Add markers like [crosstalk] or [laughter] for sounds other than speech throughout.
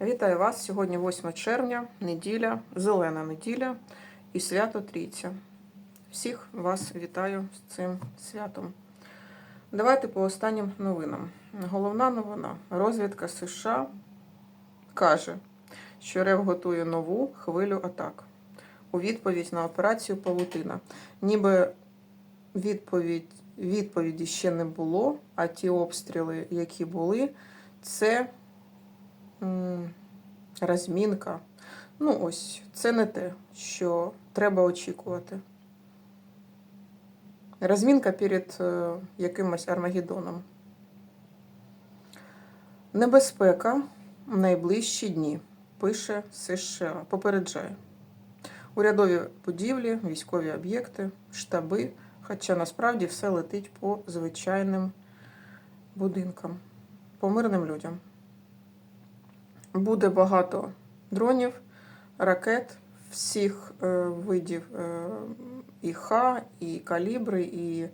Вітаю вас! Сьогодні 8 червня, неділя, зелена неділя і свято Трійця. Всіх вас вітаю з цим святом. Давайте по останнім новинам. Головна новина. Розвідка США каже, що РФ готує нову хвилю атак у відповідь на операцію Павутина. Ніби відповідь, відповіді ще не було, а ті обстріли, які були, це розмінка. Ну, ось, це не те, що треба очікувати. Розмінка перед е, якимось Армагеддоном. Небезпека в найближчі дні, пише США, попереджає. Урядові будівлі, військові об'єкти, штаби, хоча насправді все летить по звичайним будинкам, по мирним людям. Буде багато дронів, ракет всіх е, видів е, і Х, і калібри, і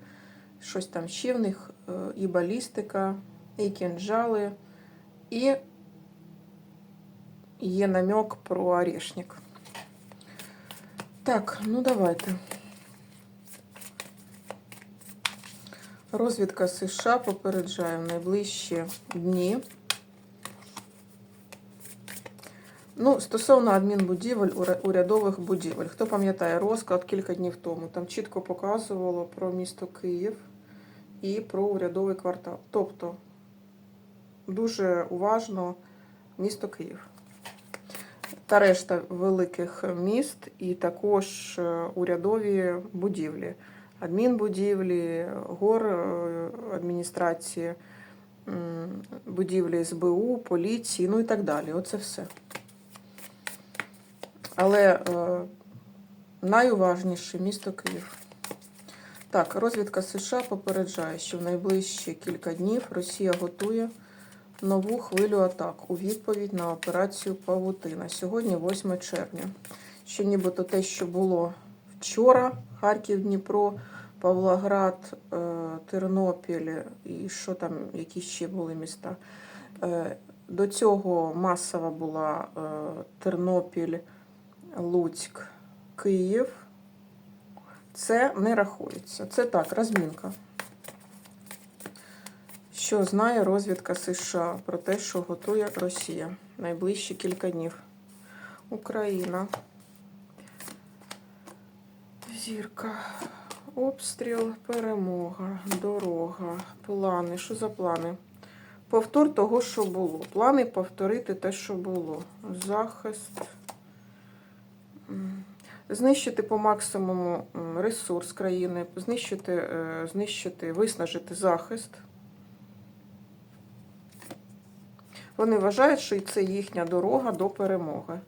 щось там ще в них, е, і балістика, і кінжали, і є намек про орешник. Так, ну давайте. Розвідка США попереджає в найближчі дні. Ну, стосовно адмінбудівель, урядових будівель. Хто пам'ятає розклад кілька днів тому? Там чітко показувало про місто Київ і про урядовий квартал. Тобто дуже уважно місто Київ. Та решта великих міст і також е, урядові будівлі, адмінбудівлі, гор е, адміністрації, будівлі СБУ, поліції, ну і так далі. Оце все. Але е, найуважніше місто Київ. Так, розвідка США попереджає, що в найближчі кілька днів Росія готує нову хвилю атак у відповідь на операцію Павутина. Сьогодні 8 червня. Що нібито те, що було вчора, Харків, Дніпро, Павлоград, е, Тернопіль і що там, які ще були міста. Е, До цього масова була е, Тернопіль, Луцьк, Київ. Це не рахується. Це так, розмінка. Що знає розвідка США про те, що готує Росія найближчі кілька днів. Україна. Зірка. Обстріл, перемога, дорога, плани. Що за плани? Повтор того, що було. Плани повторити те, що було. Захист. Знищити по максимуму ресурс країни, знищити, е, знищити, виснажити захист. Вони вважають, що це їхня дорога до перемоги.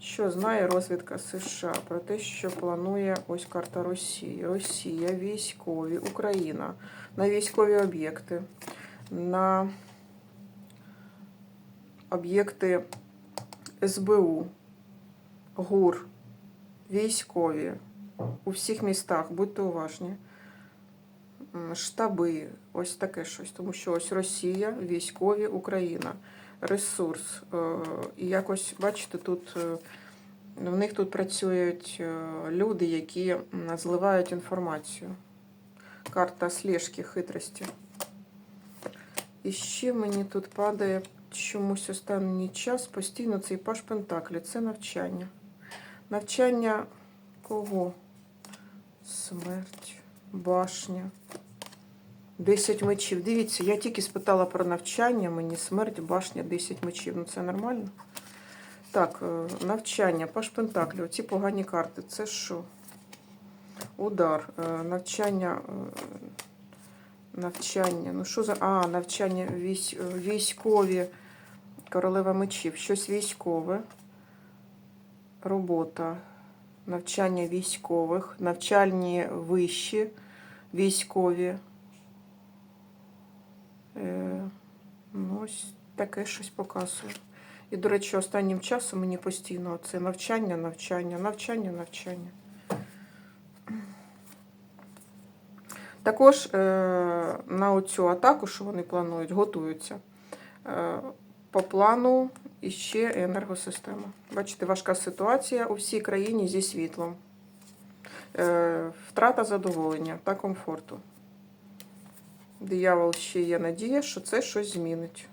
Що знає розвідка США про те, що планує ось карта Росії. Росія, військові, Україна на військові об'єкти, на об'єкти СБУ, ГУР, військові у всіх містах, будьте уважні. Штаби, ось таке щось, тому що ось Росія, військові, Україна ресурс. Е, І якось, бачите, тут е, в них тут працюють е, люди, які зливають інформацію. Карта слежки, хитрості. І ще мені тут падає чомусь останній час постійно цей паш Пентаклі. Це навчання. Навчання кого? Смерть, башня. Десять мечів. Дивіться, я тільки спитала про навчання, мені смерть, башня, 10 мечів. Ну це нормально? Так, е, навчання, паш Пентаклі, оці погані карти. Це що? Удар, е, навчання. е, Навчання. Ну що за. А, навчання військові. Королева мечів. Щось військове. Робота. Навчання військових, навчальні вищі військові. Е, ну, ось таке щось показує. І, до речі, останнім часом мені постійно це навчання, навчання, навчання, навчання. Також е, на оцю атаку, що вони планують, готуються. Е, по плану І ще енергосистема. Бачите, важка ситуація у всій країні зі світлом. Е, втрата задоволення та комфорту. Диявол ще є надія, що це щось змінить.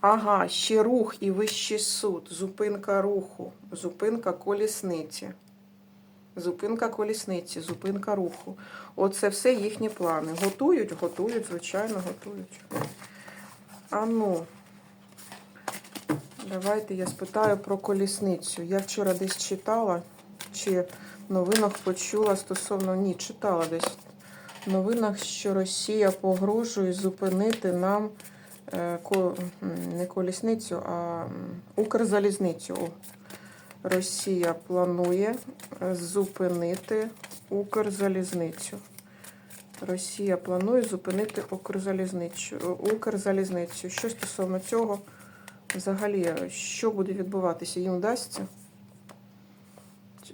Ага, ще рух і вищий суд, зупинка руху, зупинка колісниці. Зупинка колісниці, зупинка руху. Оце все їхні плани. Готують, готують, звичайно, готують. А ну, давайте я спитаю про колісницю. Я вчора десь читала, чи в новинах почула стосовно ні, читала десь в новинах, що Росія погрожує зупинити нам е, не колісницю, а Укрзалізницю. Росія планує е, зупинити Укрзалізницю. Росія планує зупинити Укрзалізницю. Укрзалізницю. Що стосовно цього, взагалі, що буде відбуватися? Їм вдасться?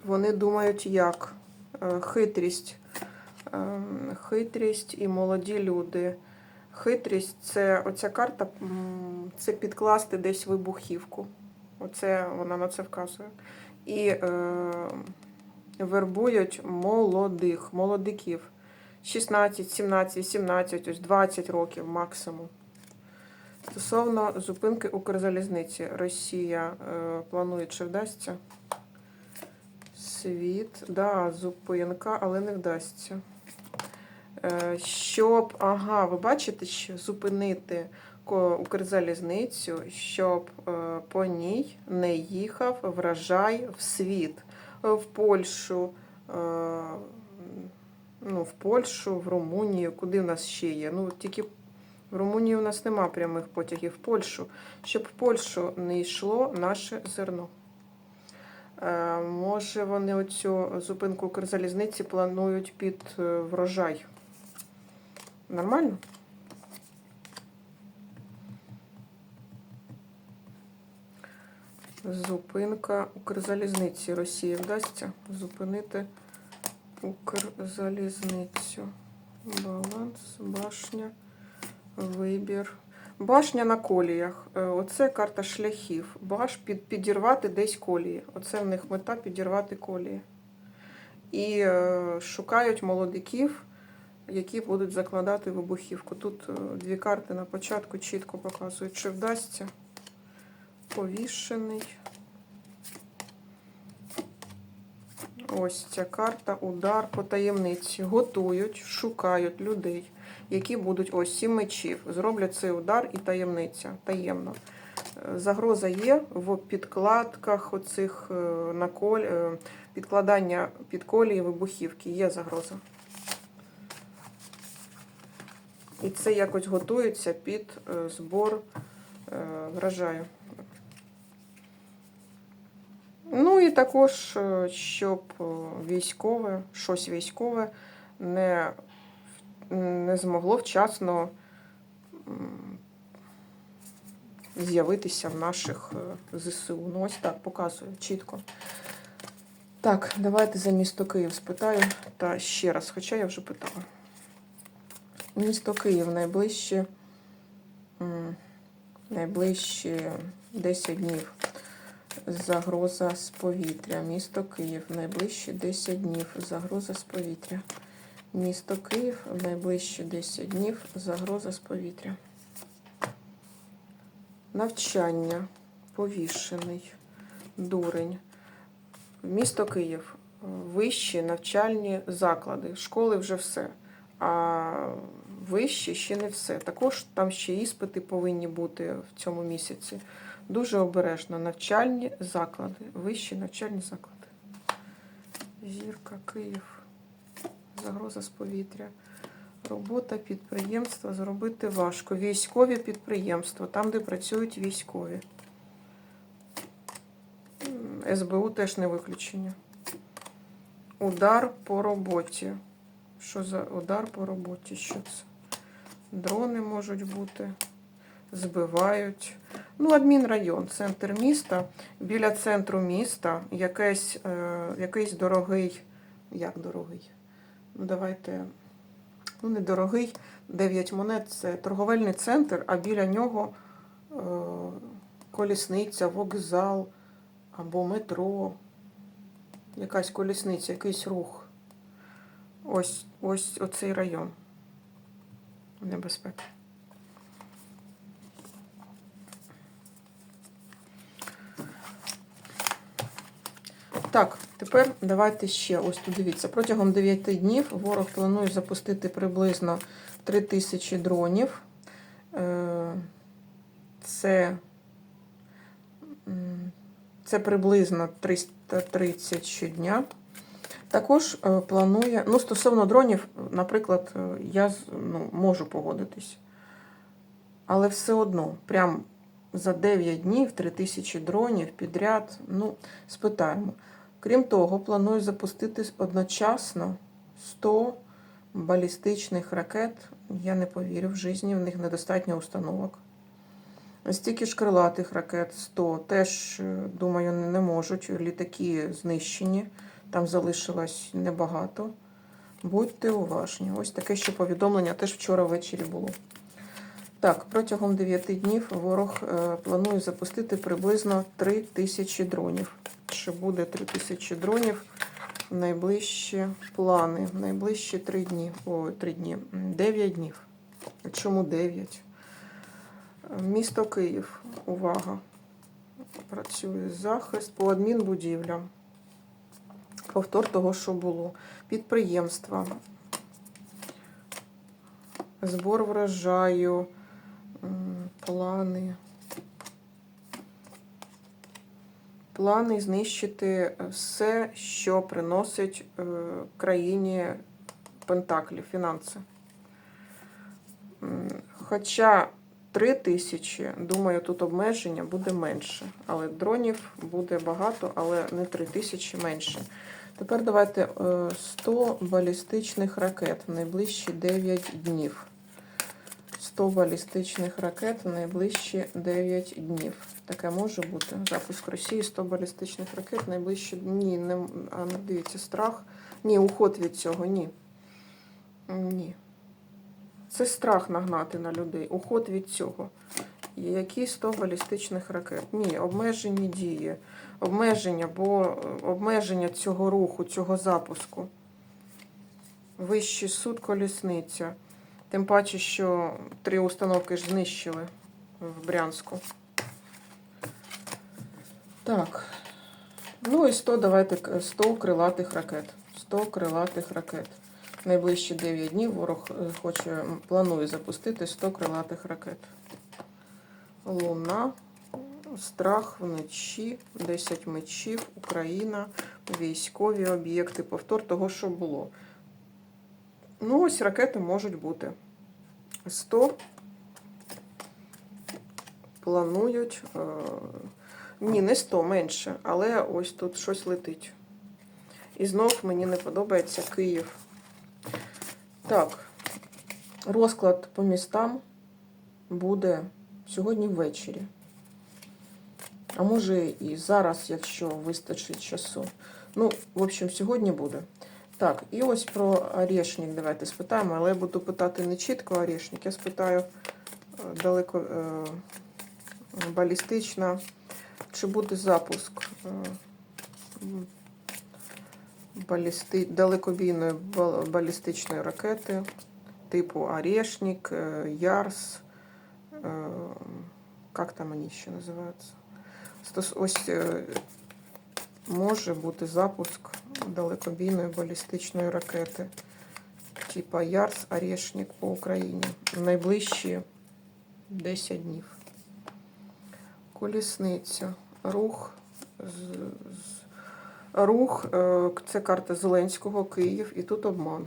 Вони думають, як Е, хитрість. Ем, Хитрість і молоді люди. Хитрість це оця карта, це підкласти десь вибухівку. Оце вона на це вказує. І е, вербують молодих, молодиків. 16, 17, 18, ось 20 років максимум. Стосовно зупинки Укрзалізниці, Росія е, планує, чи вдасться? Світ, да, зупинка, але не вдасться. Е, Щоб, ага, ви бачите, що зупинити Укрзалізницю, щоб е, по ній не їхав врожай в світ, Е, в Польщу, е, ну, в Польщу, в Румунію, куди в нас ще є. Ну, тільки в Румунії у нас нема прямих потягів в Польщу, щоб в Польщу не йшло наше зерно. Е, Може, вони оцю зупинку Укрзалізниці планують під е, врожай. Нормально? Зупинка Укрзалізниці. Росії вдасться зупинити Укрзалізницю. Баланс, башня, вибір. Башня на коліях. Е, Оце карта шляхів. Баш під, підірвати десь колії. Оце в них мета підірвати колії. І е, шукають молодиків, які будуть закладати вибухівку. Тут е, дві карти на початку чітко показують, чи вдасться. Повішений. Ось ця карта, удар по таємниці. Готують, шукають людей, які будуть ось сім мечів. Зроблять цей удар і таємниця. Таємно. Е, Загроза є в підкладках оцих е, е, підкладання під колії вибухівки. Є загроза. І це якось готується під збор врожаю. Ну і також, щоб військове, щось військове не, не змогло вчасно з'явитися в наших е, ЗСУ. Ну, ось так показує чітко. Так, давайте за місто Київ спитаю. Та ще раз, хоча я вже питала. Місто Київ найближче, м, найближчі 10 днів. Загроза з повітря. Місто Київ. Найближчі 10 днів. Загроза з повітря. Місто Київ. Найближчі 10 днів. Загроза з повітря. Навчання. Повішений. Дурень. Місто Київ. Вищі навчальні заклади. Школи вже все. А вищі ще не все. Також там ще іспити повинні бути в цьому місяці. Дуже обережно навчальні заклади, вищі навчальні заклади. Зірка, Київ, загроза з повітря. Робота підприємства зробити важко. Військові підприємства, там, де працюють військові. СБУ теж не виключення. Удар по роботі. Що за удар по роботі? Що це? Дрони можуть бути. Збивають. Ну, адмінрайон, центр міста. Біля центру міста якийсь, е, якийсь дорогий. Як дорогий? Ну, давайте. Ну, не дорогий. 9 монет це торговельний центр, а біля нього е, колісниця, вокзал або метро. Якась колісниця, якийсь рух. Ось ось оцей район. Небезпека. Так, тепер давайте ще. Ось тут дивіться. Протягом 9 днів ворог планує запустити приблизно 3000 дронів. Е, Це, це приблизно 330 щодня. Також е, планує, ну, стосовно дронів, наприклад, е, я ну, можу погодитись. Але все одно, прям за 9 днів 3000 дронів підряд, ну, спитаємо. Крім того, планує запустити одночасно 100 балістичних ракет. Я не повірю в житті, в них недостатньо установок. Стільки ж крилатих ракет 100 теж, е, думаю, не можуть. Літаки знищені, там залишилось небагато. Будьте уважні. Ось таке ще повідомлення теж вчора ввечері було. Так, протягом 9 днів ворог е, планує запустити приблизно 3 тисячі дронів. Чи буде 3 тисячі дронів в найближчі плани, в найближчі 3 дні. О, 3 дні. 9 днів. Чому 9? Місто Київ. Увага. Працює захист по адмінбудівлям. Повтор того, що було. Підприємства. Збор врожаю. Плани. Плани знищити все, що приносить е, країні Пентаклі, фінанси. Хоча 3 тисячі, думаю, тут обмеження буде менше. Але дронів буде багато, але не 3 тисячі менше. Тепер давайте е, 100 балістичних ракет в найближчі 9 днів. 100 балістичних ракет в найближчі 9 днів. Таке може бути. Запуск Росії 100 балістичних ракет в найближчі Ні, не а, ну, дивіться, страх. Ні, уход від цього, ні. Ні. Це страх нагнати на людей. Уход від цього. Які 100 балістичних ракет? Ні, обмежені дії. Обмеження, бо е, обмеження цього руху, цього запуску. Вищий суд колісниця. Тим паче, що три установки ж знищили в Брянську. Так. Ну і 100, давайте 100 крилатих ракет. 100 крилатих ракет. Найближчі 9 днів ворог е, хоче, планує запустити 100 крилатих ракет. Луна, страх вночі, 10 мечів, Україна, військові об'єкти, повтор того, що було. Ну, ось ракети можуть бути. 100 планують. Е, ні, не 100 менше, але ось тут щось летить. І знов мені не подобається Київ. Так, розклад по містам буде сьогодні ввечері. А може і зараз, якщо вистачить часу. Ну, в общем, сьогодні буде. Так, і ось про орешник давайте спитаємо, але я буду питати не чітко орешник, я спитаю е, далеко е, балістично, чи буде запуск е, балісти, далекобійної балістичної ракети типу Орешник, е, Ярс, е, як там вони ще називаються? Ось е, може бути запуск далекобійної балістичної ракети, типа Ярс Орешник по Україні найближчі 10 днів. Колісниця. Рух. З, з, рух. е, Це карта Зеленського, Київ, і тут обман.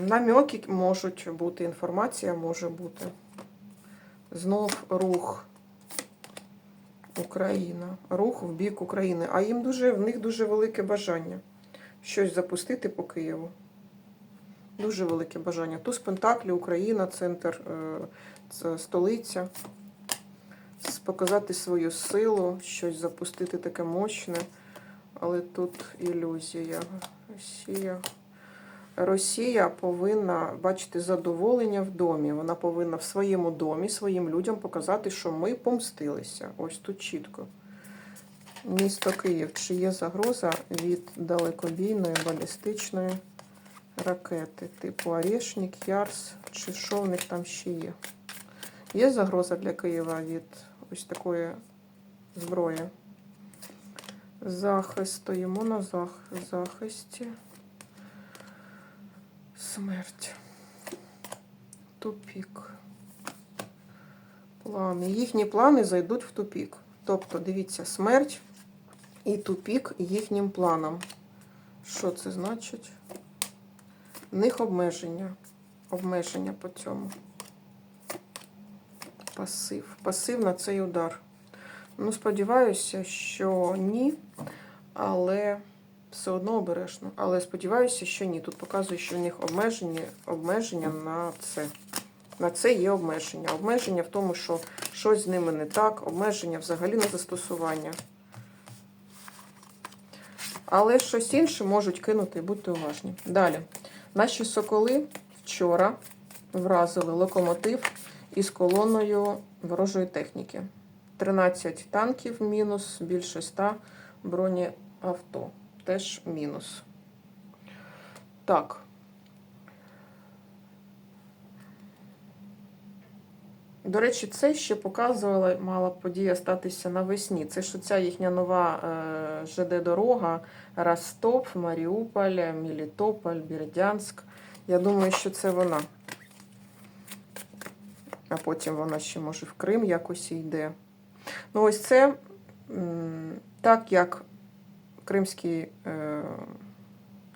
Намьоки можуть бути, інформація може бути. Знов рух. Україна. Рух в бік України. А їм дуже, в них дуже велике бажання щось запустити по Києву. Дуже велике бажання. Туз Пентаклі, Україна, центр, е, це столиця. Показати свою силу, щось запустити таке мощне. Але тут ілюзія. Росія. Росія повинна бачити задоволення в домі. Вона повинна в своєму домі своїм людям показати, що ми помстилися. Ось тут чітко. Місто Київ. Чи є загроза від далекобійної балістичної ракети, типу Орешник, Ярс, чи що в них там ще є? Є загроза для Києва від ось такої зброї? Захист. Стоїмо на зах... захисті. Смерть. Тупік. Плани. Їхні плани зайдуть в тупік. Тобто, дивіться, смерть і тупік їхнім планам. Що це значить? В них обмеження. Обмеження по цьому. Пасив. Пасив на цей удар. Ну, сподіваюся, що ні, але все одно обережно. Але сподіваюся, що ні. Тут показує, що в них обмеження, обмеження на це. На це є обмеження. Обмеження в тому, що щось з ними не так, обмеження взагалі на застосування. Але щось інше можуть кинути, будьте уважні. Далі. Наші соколи вчора вразили локомотив із колоною ворожої техніки. 13 танків мінус, більше 100 бронеавто. Теж мінус. Так. До речі, це ще показувала, мала подія статися навесні. Це що ця їхня нова е, ЖД-дорога Ростов, Маріуполь, Мелітополь, Бердянськ. Я думаю, що це вона. А потім вона ще, може, в Крим якось йде. Ну, ось це так як Кримський е,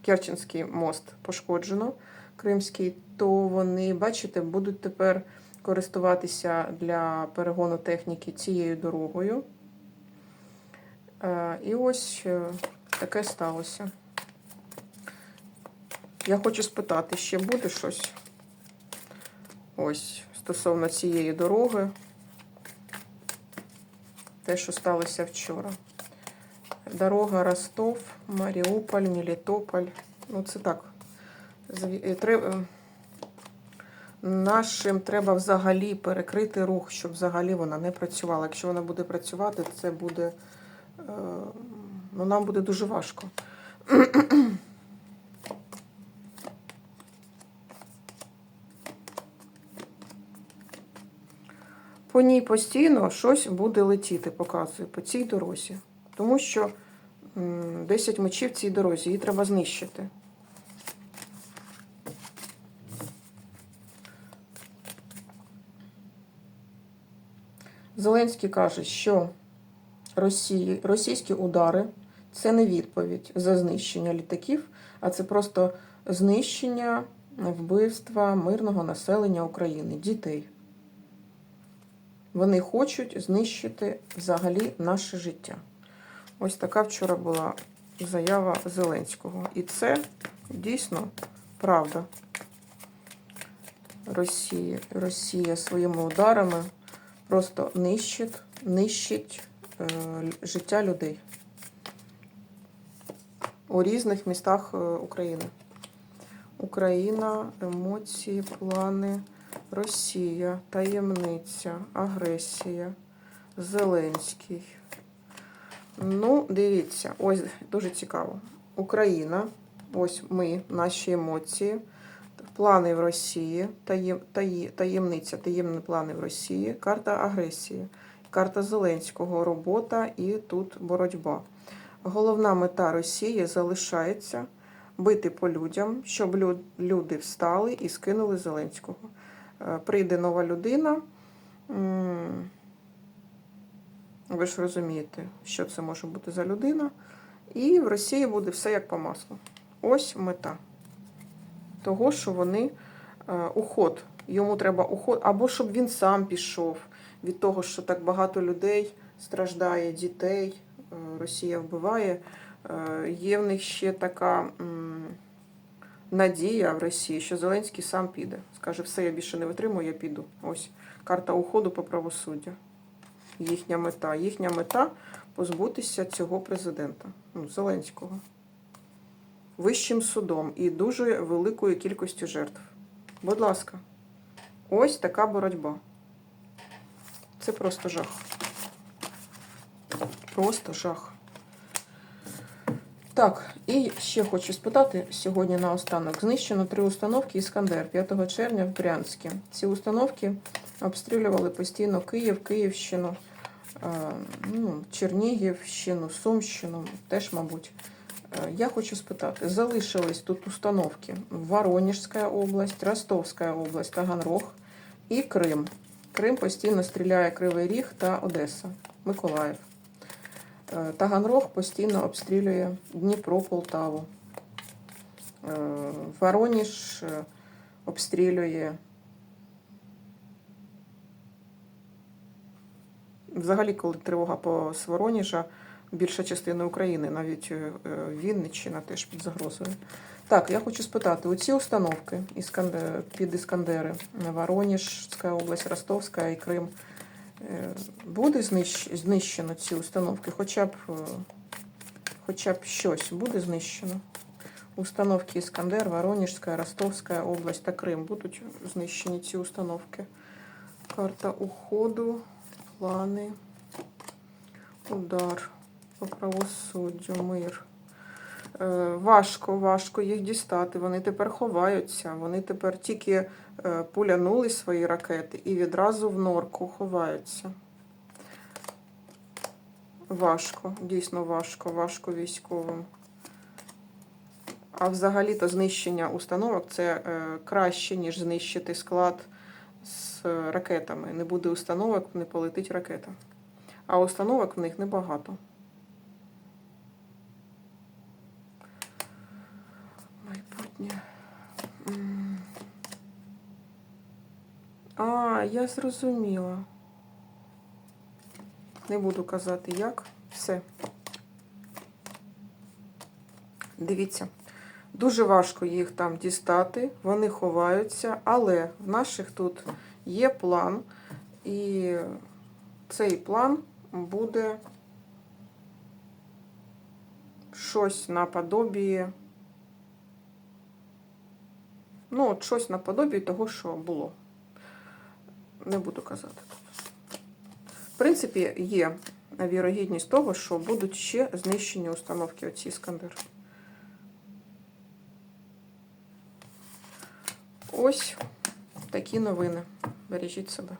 Керченський мост пошкоджено, Кримський, то вони, бачите, будуть тепер користуватися для перегону техніки цією дорогою. Е, І ось е, таке сталося. Я хочу спитати, ще буде щось? Ось, стосовно цієї дороги. Те, що сталося вчора. Дорога Ростов, Маріуполь, Мелітополь. Ну, це так. Е, Треба... Нашим треба взагалі перекрити рух, щоб взагалі вона не працювала. Якщо вона буде працювати, це буде. е, Ну, нам буде дуже важко. [clears throat] По ній постійно щось буде летіти, показує, по цій дорозі. Тому що 10 мечів цій дорозі, її треба знищити. Зеленський каже, що Росії, російські удари це не відповідь за знищення літаків, а це просто знищення вбивства мирного населення України, дітей. Вони хочуть знищити взагалі наше життя. Ось така вчора була заява Зеленського. І це дійсно правда. Росія, Росія своїми ударами просто нищить, нищить е, життя людей у різних містах е, України. Україна, емоції, плани, Росія, таємниця, агресія, Зеленський. Ну, дивіться, ось дуже цікаво. Україна, ось ми, наші емоції, плани в Росії, таєм, таї- таємниця, таємні плани в Росії, карта агресії, карта Зеленського, робота і тут боротьба. Головна мета Росії залишається бити по людям, щоб люди встали і скинули Зеленського. Е, Прийде нова людина. Ви ж розумієте, що це може бути за людина. І в Росії буде все як по маслу. Ось мета того, що вони е, уход. Йому треба уход, або щоб він сам пішов від того, що так багато людей страждає, дітей, е, Росія вбиває. Е, Є в них ще така надія в Росії, що Зеленський сам піде. Скаже, все, я більше не витримую, я піду. Ось карта уходу по правосуддю. Їхня мета. Їхня мета позбутися цього президента, ну, Зеленського. Вищим судом і дуже великою кількістю жертв. Будь ласка, ось така боротьба. Це просто жах. Просто жах. Так, і ще хочу спитати сьогодні наостанок. Знищено три установки Іскандер 5 червня в Брянську. Ці установки обстрілювали постійно Київ, Київщину, ну, Чернігівщину, Сумщину, теж, мабуть. Е, Я хочу спитати, залишились тут установки Воронежська область, Ростовська область, Таганрог і Крим. Крим постійно стріляє Кривий Ріг та Одеса, Миколаїв. Е, Таганрог постійно обстрілює Дніпро, Полтаву. Е, Воронеж е, обстрілює. Взагалі, коли тривога по з Воронежа, більша частина України, навіть е, Вінниччина теж під загрозою. Так, я хочу спитати: оці установки під Іскандери, Воронежська область, Ростовська і Крим. Е, Буде знищено ці установки, хоча б, е, хоча б щось буде знищено. Установки Іскандер, Воронежська, Ростовська область та Крим будуть знищені ці установки. Карта уходу, плани, удар по правосуддю, мир. Е, Важко, важко їх дістати. Вони тепер ховаються. Вони тепер тільки е, пулянули свої ракети і відразу в норку ховаються. Важко, дійсно важко, важко військовим. А взагалі-то знищення установок це е, краще, ніж знищити склад з е, ракетами. Не буде установок, не полетить ракета. А установок в них небагато. Майбутнє. А, я зрозуміла. Не буду казати як. Все. Дивіться. Дуже важко їх там дістати, вони ховаються, але в наших тут є план, і цей план буде щось наподобі, ну, от щось наподобі того, що було. Не буду казати. В принципі, є вірогідність того, що будуть ще знищені установки оці Іскандер. Ось такі новини. Бережіть себе.